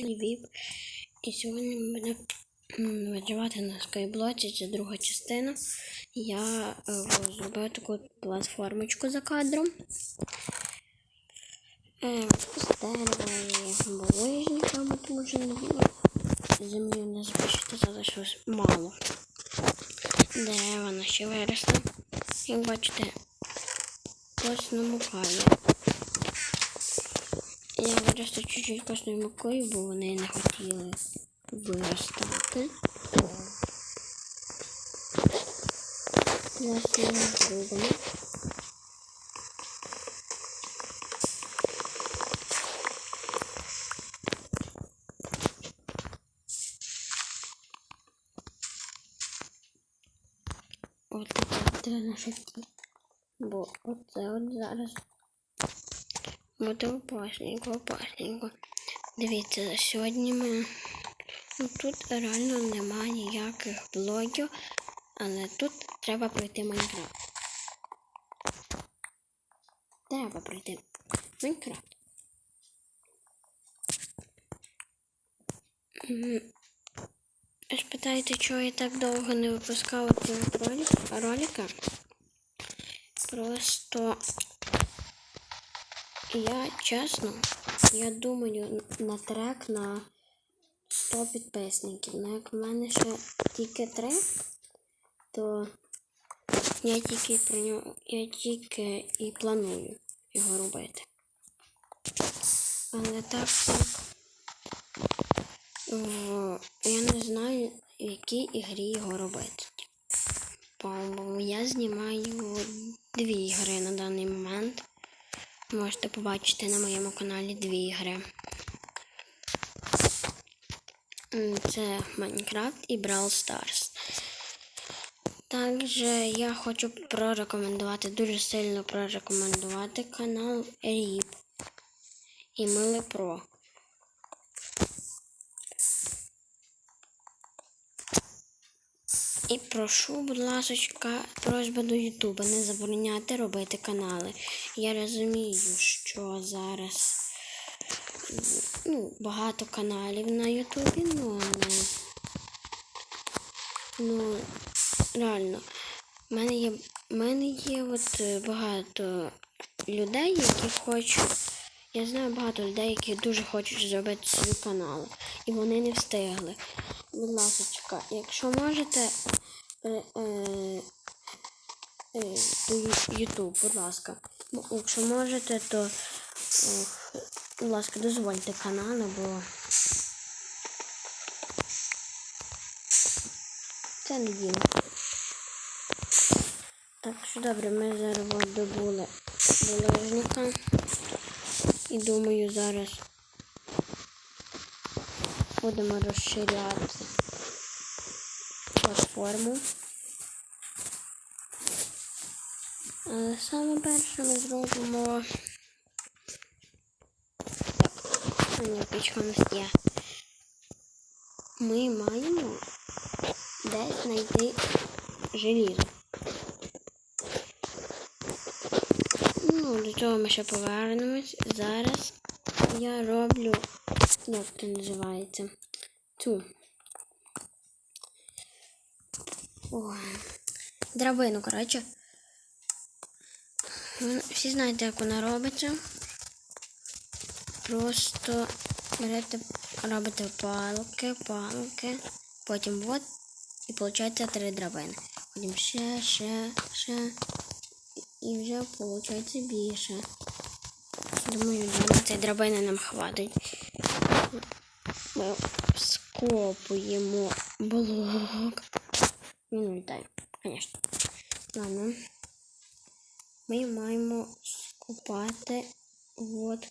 Львів. І сьогодні ми будемо виживати на скайблоці. Це друга частина. Я е, зробив таку платформочку за кадром. І булижниками, тому що ну, землі не збільшити залишилось мало. Дерева наші виросли. Як бачите, ось намукає. Я виросту чуть-чуть кожною мукою, бо вони не хотіли виростати. Зараз ми зробимо. Таке для наших дітей. Бо оце от зараз буде опасненько, опасненько. Дивіться, сьогодні ми. Ну, тут реально немає ніяких блогів, але тут треба пройти Майнкрафт. Треба пройти Майнкрафт. Ви питаєте, чого я так довго не от ролик, ролика? Просто я чесно, я думаю на трек на 100 підписників. Ну як в мене ще тільки 3, то я тільки про нього, я тільки і планую його робити. Але так в, я не знаю, в якій ігрі його робити. Бо я знімаю дві ігри на даний момент. Можете побачити на моєму каналі дві ігри. Це Майнкрафт і Brawl Stars. Також я хочу прорекомендувати, дуже сильно прорекомендувати канал Ріп і Мили Про. І прошу, будь ласка, просьба до Ютуба не забороняти робити канали. Я розумію, що зараз ну, багато каналів на Ютубі, ну але ну реально, в мене є, мене є от багато людей, які хочуть. Я знаю багато людей, які дуже хочуть зробити свій канал, і вони не встигли. Будь ласка, якщо можете е, е, е, Ютуб, будь ласка. Ну, Якщо можете, то е, будь ласка, дозвольте канали, бо це не діло. Так що добре, ми зараз добули булежника. І думаю, зараз будемо розширяти платформу. Але саме перше ми зробимо. Так, мене пічка у нас є. Ми маємо десь знайти желізо. Ну, до цього ми ще повернемось. Зараз я роблю, як це називається? Цю. Ой. Драбину, коротше. Ви Всі знаєте, як вона робиться. Просто берете, робите палки, палки, потім от, і виходить три драбини. Потім ще, ще, ще. І вже виходить більше. Думаю, да, на цієї драбини нам хватить. Ми скопуємо блок. Він літає, звісно. Ладно. Ми маємо скупати. От.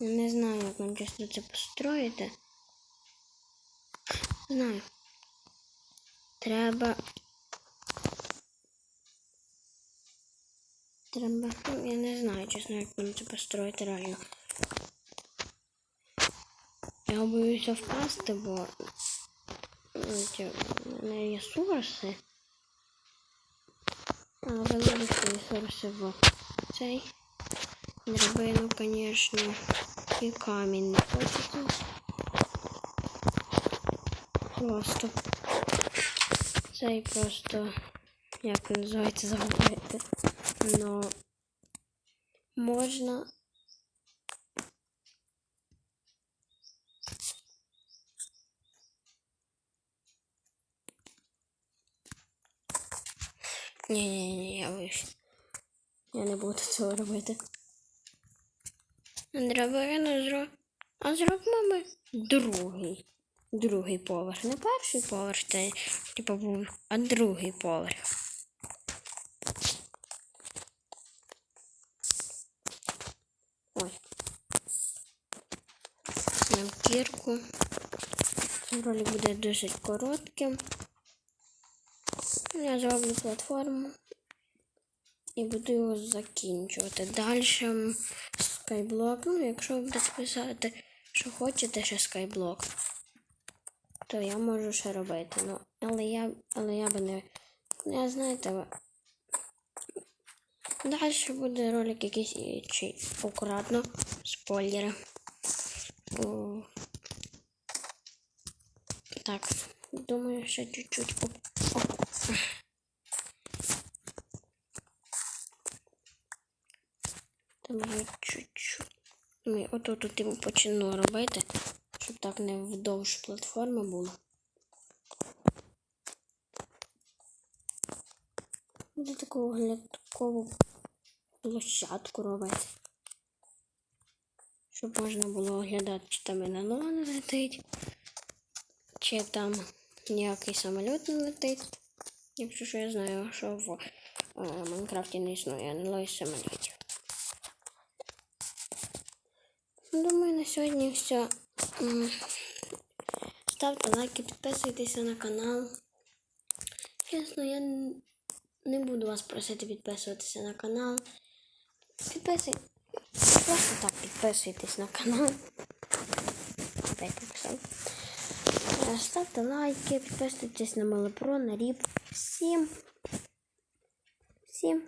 Не знаю, як нам чесно це построїти. Знаю. Треба. Треба. ну, Я не знаю, чесно, як нам це построїти реально. Я боюся впасти, бо в мене є сорси. А вилили свої сорси в цей драбину, звісно. І камінь не хочеться. просто. Цей просто. Як називається загубити. Но можна. Ні, я вийшов. Я не буду цього робити. Драбина зро. А зробимо ми другий. Другий поверх. Не перший поверх, це типу був, а другий поверх. Ой. Нам ролик буде досить коротким. Я зроблю платформу і буду його закінчувати. Далі скайблок. Ну, якщо ви будете писати, що хочете ще скайблок, то я можу ще робити. Ну, але я, але я би не. Я знаєте, далі буде ролик якийсь інший. Акуратно. Спойлери. О. Так, думаю, ще чуть-чуть. Думаю, чуть-чуть. Отут тут йому почну робити, щоб так не вдовж платформи було. Буде таку оглядкову площадку робити. Щоб можна було оглядати, чи там НЛО не летить, чи там ніякий самоліт не летить. Якщо що я знаю, що в е, Майнкрафті не існує НЛО і самолітів. Думаю, на сьогодні все. Ставте лайки, підписуйтеся на канал. Чесно, я не буду вас просити підписуватися на канал. Підписуйтесь. Просто так підписуйтесь на канал. Опять написав. Е, Ставте лайки, підписуйтесь на Малепро, на Ріп. Всім. Всім